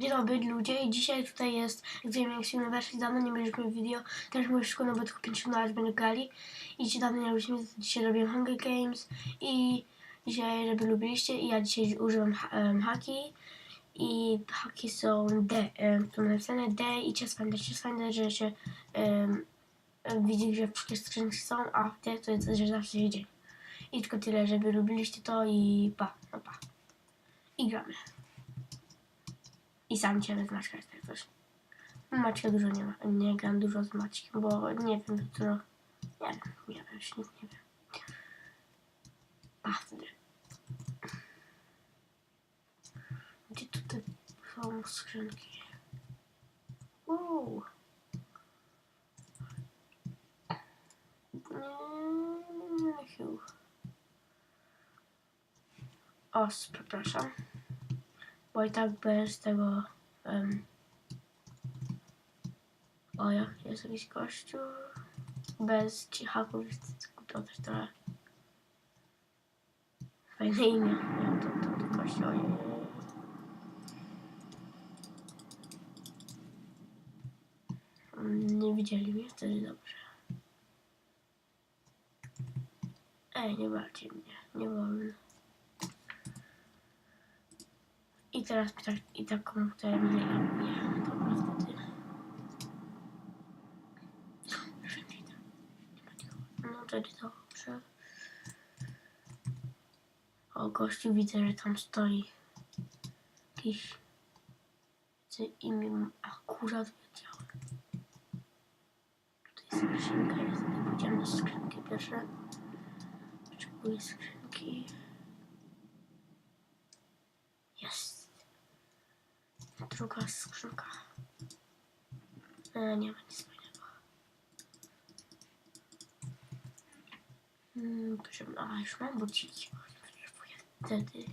Dzień dobry ludzie i dzisiaj tutaj jest Xamax University, dawno nie mieliśmy video, też my szkołę nawet tylko 50 lat będą grali i dzisiaj dawno nie robiliśmy, dzisiaj robię Hunger Games i dzisiaj, żeby lubiliście i ja dzisiaj używam em, haki i haki są D, um, tu napisane D i Chest Finder, Chest Finder, że się um, widzi, że wszystkie skrzynki są, a D to jest, że zawsze się. I tylko tyle, żeby lubiliście to i pa, no pa. I gramy. I sam cię znasz jak coś. Maćka dużo nie ma. Nie gram dużo z Maćkiem, bo nie wiem co. Nie wiem, nie wiem, już nic nie wiem. Pachny. Gdzie tutaj są skrzynki? Uuu. Mm, hiu. O, przepraszam. Bo i tak bez tego. Um, o, jak jest jakiś kościół. Bez cichaków to też trochę. Fajne imię. Nie, to, to, to kościół. Mm, Nie widzieli mnie wtedy dobrze. Ej, nie walcie mnie. Nie wolno. I teraz tak, i tak komputerem nie robię. Dobra, wtedy. No wtedy dobrze. O, gościu widzę, że tam stoi. Jakiś... Widzę imię akurat wiedziałem. Tutaj jest skrzynka, sobie pójdziemy na skrzynkę pierwsze. Potrzebuję skrzynki. Jest. Druga skrzynka. E, nie ma nic fajnego. Mm, potrzebne. A, już mam buciki. Wtedy.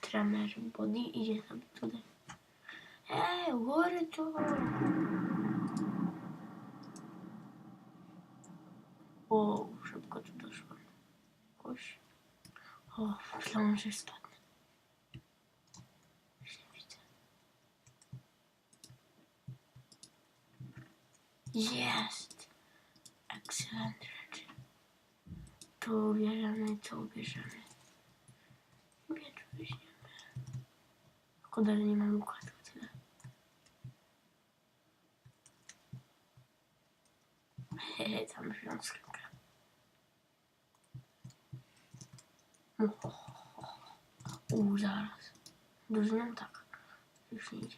Tramer, body idzie sobie tutaj. Ej, góry to. O, szybko tu doszłam. Jakoś. O, myślałam, że widzę. Jest! Excellent rzeczy. Tu ubierzemy, tu ubierzemy. Miecz weźmiemy. Szkoda, nie mam układu tyle. Hehe, tam wziąłem skrzynkę. Uuu, zaraz. Rozumiem tak. Już nie idzie.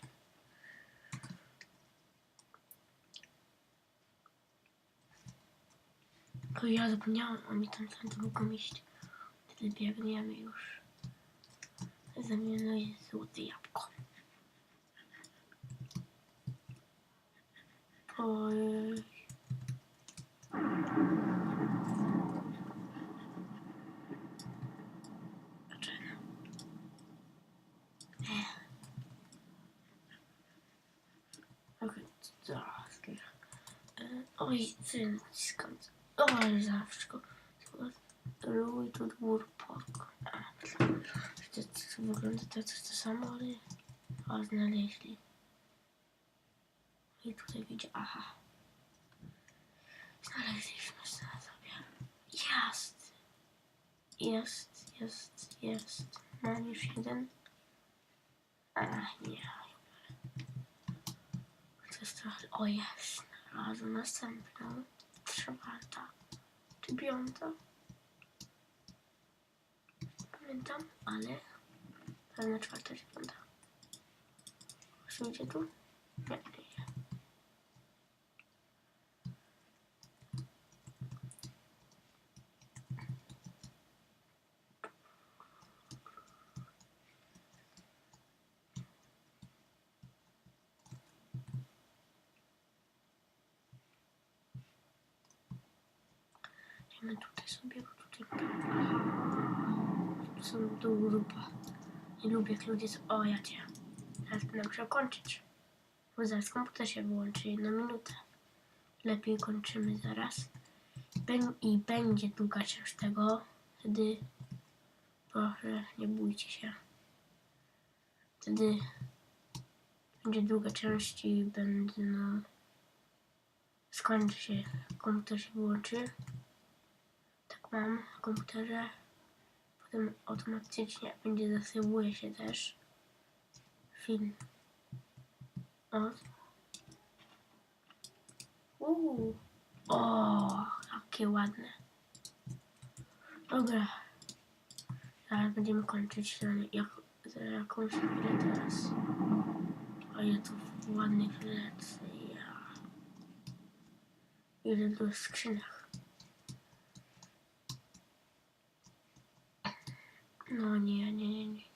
O, ja zapomniałam, oni tam są to mogą iść. Wtedy biegniemy już. Zamienię złote jabłko. Ojej. Dlaczego? Ech. Okej, zaraz. E, Oj, syn, naciskam. Oj, zawsze. A, myślałem, że to, to wygląda to, to, to samo, ale... A, znaleźli. I tutaj widzę, aha. Znaleźliśmy sobie. Jest! Jest, jest, jest. Mam już jeden. Ach, nie. To jest trochę... O, jest. Znalazłem następną. Czwarta. Czy piąta? Pamiętam, ale... Pewna czwarta czy piąta. Czy idzie tu? Nie, nie Idziemy tutaj sobie, bo tutaj... Tu są tu grupa. Nie lubię, jak ludzie. O, ja cię. Teraz będę musiał kończyć. Bo zaraz komputer się wyłączy. Jedną minutę. Lepiej kończymy zaraz. I będzie długa część tego. Wtedy proszę, nie bójcie się. Wtedy będzie długa część i będzie no... Skończy się, komputer się wyłączy. Mam w komputerze. Potem automatycznie będzie zasyłuje się też film. O. Uuu. O, jakie ładne. Dobra. Zaraz będziemy kończyć jak, za jakąś chwilę teraz. O, ja tu ładnych lecę. Ja. Idę do skrzynek. No nie, nie, nie, nie.